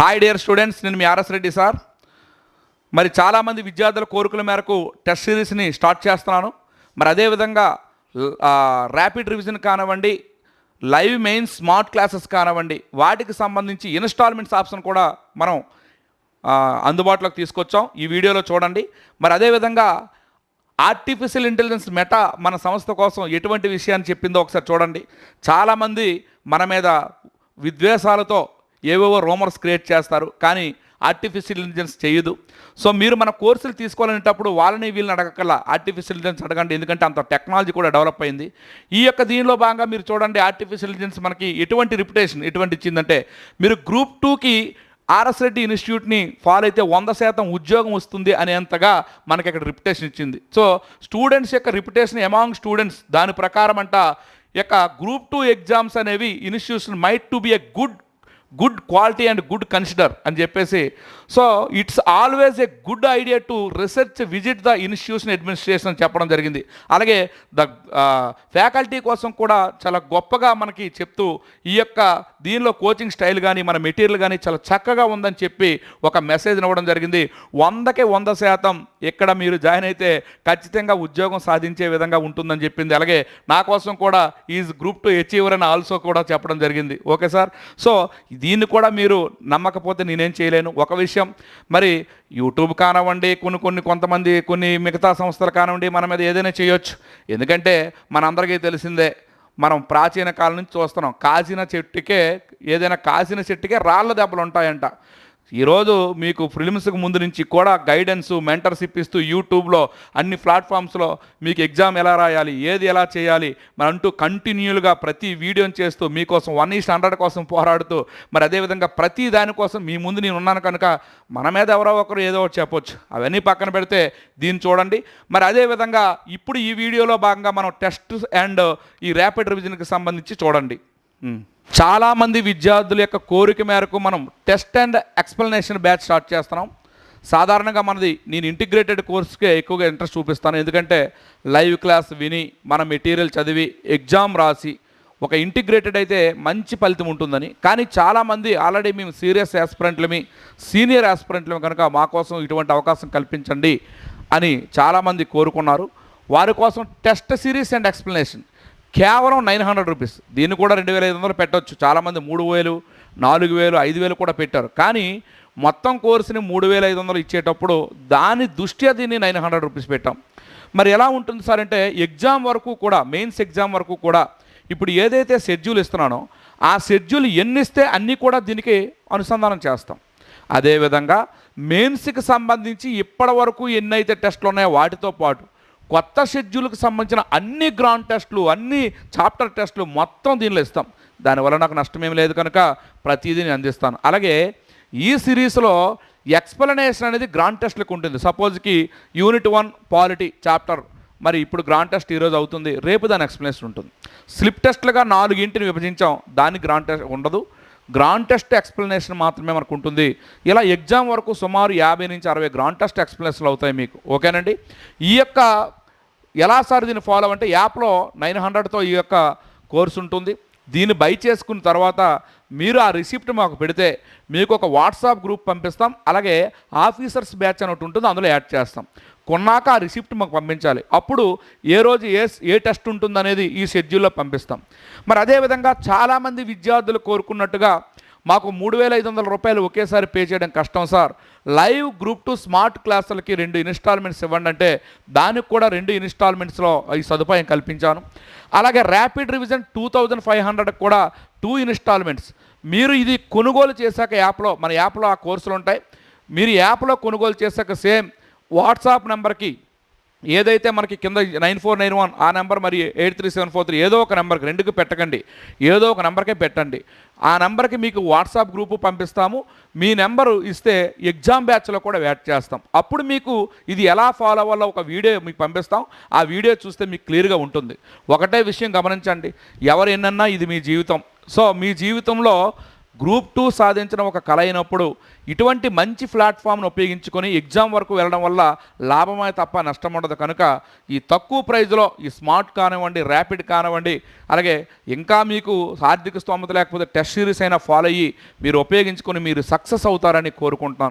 Hi dear students నేను మీ RS Reddy sir. మరి చాలామంది విద్యార్థుల కోరికల మేరకు టెస్ట్ సిరీస్ని స్టార్ట్ చేస్తున్నాను. మరి అదేవిధంగా ర్యాపిడ్ రివిజన్ కానివ్వండి లైవ్ మెయిన్ స్మార్ట్ క్లాసెస్ కానివ్వండి వాటికి సంబంధించి ఇన్స్టాల్మెంట్స్ ఆప్షన్ కూడా మనం అందుబాటులోకి తీసుకొచ్చాం. ఈ వీడియోలో చూడండి. మరి అదేవిధంగా ఆర్టిఫిషియల్ ఇంటెలిజెన్స్ మెటా మన సంస్థ కోసం ఎటువంటి విషయాన్ని చెప్పిందో ఒకసారి చూడండి. చాలామంది మన మీద విద్వేషాలతో ఏవేవో రూమర్స్ క్రియేట్ చేస్తారు కానీ ఆర్టిఫిషియల్ ఇంటెలిజెన్స్ చేయదు. సో మీరు మన కోర్సులు తీసుకోవాలనేటప్పుడు వాళ్ళని వీళ్ళని అడగక్కల ఆర్టిఫిషియల్ ఇంటెలిజెన్స్ అడగండి ఎందుకంటే అంత టెక్నాలజీ కూడా డెవలప్ అయింది. ఈ యొక్క దీనిలో భాగంగా మీరు చూడండి ఆర్టిఫిషియల్ ఇంటెలిజెన్స్ మనకి ఎటువంటి రిప్యుటేషన్ ఎటువంటి ఇచ్చిందంటే మీరు గ్రూప్ టూకి ఆర్ఎస్ రెడ్డి ఇన్స్టిట్యూట్ని ఫాలో అయితే వంద శాతం ఉద్యోగం వస్తుంది అనేంతగా మనకి ఇక్కడ రిప్యుటేషన్ ఇచ్చింది. సో స్టూడెంట్స్ యొక్క రిప్యుటేషన్ అమాంగ్ స్టూడెంట్స్ దాని ప్రకారం అంట యొక్క గ్రూప్ టూ ఎగ్జామ్స్ అనేవి institution might to be a good good quality and good consider అని చెప్పేసి. So it's always a good idea to research visit the institution administration చెప్పడం జరిగింది. అలాగే ద ఫ్యాకల్టీ uh, కోసం కూడా చాలా గొప్పగా మనకి చెప్తూ ఈ యొక్క దీనిలో కోచింగ్ స్టైల్ కానీ మన మెటీరియల్ కానీ చాలా చక్కగా ఉందని చెప్పి ఒక మెసేజ్ ఇవ్వడం జరిగింది. వందకే వంద శాతం ఇక్కడ మీరు జాయిన్ అయితే ఖచ్చితంగా ఉద్యోగం సాధించే విధంగా ఉంటుందని చెప్పింది. అలాగే నా కోసం కూడా ఈజ్ గ్రూప్ టు అచీవర్ అని ఆల్సో కూడా చెప్పడం జరిగింది. Okay sir? సో దీన్ని కూడా మీరు నమ్మకపోతే నేనేం చేయలేను. ఒక విషయం మరి యూట్యూబ్ కానివ్వండి కొన్ని కొన్ని కొంతమంది కొన్ని మిగతా సంస్థలు కానివ్వండి మన మీద ఏదైనా చేయొచ్చు. ఎందుకంటే మనందరికీ తెలిసిందే మనం ప్రాచీన కాలం నుంచి చూస్తున్నాం. కాసిన చెట్టుకే ఏదైనా కాసిన చెట్టుకే రాళ్ళ దెబ్బలు ఉంటాయంట ఈరోజు మీకు ఫిలిమ్స్కి ముందు నుంచి కూడా గైడెన్స్ మెంటర్షిప్ ఇస్తూ యూట్యూబ్లో అన్ని ప్లాట్ఫామ్స్లో మీకు ఎగ్జామ్ ఎలా రాయాలి ఏది ఎలా చేయాలి మరి అంటూ కంటిన్యూలుగా ప్రతి వీడియోని చేస్తూ మీకోసం వన్ ఈస్ట్ హండ్రెడ్ కోసం పోరాడుతూ మరి అదేవిధంగా ప్రతి దానికోసం మీ ముందు నేను ఉన్నాను కనుక మన మీద ఎవరో ఒకరు ఏదో ఒకటి చెప్పొచ్చు. అవన్నీ పక్కన పెడితే దీన్ని చూడండి. మరి అదేవిధంగా ఇప్పుడు ఈ వీడియోలో భాగంగా మనం టెస్ట్ అండ్ ఈ ర్యాపిడ్ రివిజన్కి సంబంధించి చూడండి. చాలామంది విద్యార్థుల యొక్క కోరిక మేరకు మనం test and explanation batch start చేస్తున్నాం. సాధారణంగా మనది నేను ఇంటిగ్రేటెడ్ కోర్స్కే ఎక్కువగా ఇంట్రెస్ట్ చూపిస్తాను. ఎందుకంటే లైవ్ క్లాస్ విని మన మెటీరియల్ చదివి ఎగ్జామ్ రాసి ఒక ఇంటిగ్రేటెడ్ అయితే మంచి ఫలితం ఉంటుందని. కానీ చాలామంది ఆల్రెడీ మేము సీరియస్ యాస్పిరెంట్లమి సీనియర్ యాస్పిరెంట్లమి కనుక మా కోసం ఇటువంటి అవకాశం కల్పించండి అని చాలామంది కోరుకున్నారు. వారి కోసం టెస్ట్ సిరీస్ అండ్ ఎక్స్ప్లెనేషన్. కేవలం నైన్ హండ్రెడ్ రూపీస్. దీన్ని కూడా రెండు వేల ఐదు వందలు పెట్టవచ్చు చాలామంది మూడు వేలు నాలుగు వేలు ఐదు వేలు కూడా పెట్టారు. కానీ మొత్తం కోర్సుని మూడు వేల ఐదు వందలు ఇచ్చేటప్పుడు దాని దృష్ట్యా దీన్ని నైన్ హండ్రెడ్ రూపీస్ పెట్టాం. మరి ఎలా ఉంటుంది సార్ అంటే ఎగ్జామ్ వరకు కూడా మెయిన్స్ ఎగ్జామ్ వరకు కూడా ఇప్పుడు ఏదైతే షెడ్యూల్ ఇస్తున్నానో ఆ షెడ్యూల్ ఎన్ని ఇస్తే అన్నీ కూడా దీనికి అనుసంధానం చేస్తాం. అదేవిధంగా మెయిన్స్కి సంబంధించి ఇప్పటి వరకు ఎన్నైతే టెస్ట్లు ఉన్నాయో వాటితో పాటు కొత్త షెడ్యూల్కి సంబంధించిన అన్ని గ్రాండ్ టెస్టులు అన్ని చాప్టర్ టెస్టులు మొత్తం దీనిలో ఇస్తాం. దానివల్ల నాకు నష్టమేం లేదు కనుక ప్రతిదీ నేను అందిస్తాను. అలాగే ఈ సిరీస్లో ఎక్స్ప్లెనేషన్ అనేది గ్రాండ్ టెస్ట్లకు ఉంటుంది. సపోజ్కి యూనిట్ వన్ పాలిటీ చాప్టర్ మరి ఇప్పుడు గ్రాండ్ టెస్ట్ ఈరోజు అవుతుంది. రేపు దాని ఎక్స్ప్లెనేషన్ ఉంటుంది. స్లిప్ టెస్ట్లుగా నాలుగింటిని విభజించాం. దానికి గ్రాండ్ టెస్ట్ ఉండదు. గ్రాండ్ టెస్ట్ ఎక్స్ప్లెనేషన్ మాత్రమే మనకు ఉంటుంది. ఇలా ఎగ్జామ్ వరకు సుమారు యాభై నుంచి అరవై గ్రాండ్ టెస్ట్ ఎక్స్ప్లెనేషన్లు అవుతాయి మీకు. ఓకేనండి? ఈ యొక్క ఎలా సార్ దీన్ని ఫాలో అంటే యాప్లో నైన్ హండ్రెడ్తో ఈ యొక్క కోర్సు ఉంటుంది. దీన్ని బై చేసుకున్న తర్వాత మీరు ఆ రిసిప్ట్ మాకు పెడితే మీకు ఒక వాట్సాప్ గ్రూప్ పంపిస్తాం. అలాగే ఆఫీసర్స్ బ్యాచ్ అని ఒకటి ఉంటుంది. అందులో యాడ్ చేస్తాం. కొన్నాక ఆ రిసిప్ట్ మాకు పంపించాలి. అప్పుడు ఏ రోజు ఏ ఏ టెస్ట్ ఉంటుందనేది ఈ షెడ్యూల్లో పంపిస్తాం. మరి అదేవిధంగా చాలామంది విద్యార్థులు కోరుకున్నట్టుగా మాకు మూడు వేల ఐదు వందల రూపాయలు ఒకేసారి పే చేయడం కష్టం sir. Live group to smart క్లాసులకి రెండు ఇన్స్టాల్మెంట్స్ ఇవ్వండి అంటే దానికి కూడా రెండు ఇన్స్టాల్మెంట్స్లో ఈ సదుపాయం కల్పించాను. అలాగే rapid revision two thousand five hundred కూడా టూ ఇన్స్టాల్మెంట్స్. మీరు ఇది కొనుగోలు చేశాక యాప్లో మన యాప్లో ఆ కోర్సులు ఉంటాయి మీరు యాప్లో కొనుగోలు చేశాక సేమ్ వాట్సాప్ నెంబర్కి ఏదైతే మనకి కింద నైన్ ఫోర్ నైన్ వన్ ఆ నెంబర్ మరి eight three seven four three ఏదో ఒక నెంబర్కి రెండుకి పెట్టకండి. ఏదో ఒక నెంబర్కే పెట్టండి. ఆ నెంబర్కి మీకు వాట్సాప్ గ్రూపు పంపిస్తాము. మీ నెంబరు ఇస్తే ఎగ్జామ్ బ్యాచ్లో కూడా యాడ్ చేస్తాం. అప్పుడు మీకు ఇది ఎలా ఫాలో అవ్వాలో ఒక వీడియో మీకు పంపిస్తాం. ఆ వీడియో చూస్తే మీకు క్లియర్గా ఉంటుంది. ఒకటే విషయం గమనించండి. ఎవరు ఎన్నన్నా ఇది మీ జీవితం. సో మీ జీవితంలో గ్రూప్ టూ సాధించడం ఒక కళ అయినప్పుడు ఇటువంటి మంచి ప్లాట్ఫామ్ను ఉపయోగించుకొని ఎగ్జామ్ వరకు వెళ్ళడం వల్ల లాభమే తప్ప నష్టం ఉండదు. కనుక ఈ తక్కువ ప్రైజ్లో ఈ స్మార్ట్ కానివ్వండి ర్యాపిడ్ కానివ్వండి అలాగే ఇంకా మీకు ఆర్థిక స్తోమత లేకపోతే టెస్ట్ సిరీస్ అయినా ఫాలో అయ్యి మీరు ఉపయోగించుకొని మీరు సక్సెస్ అవుతారని కోరుకుంటున్నాను.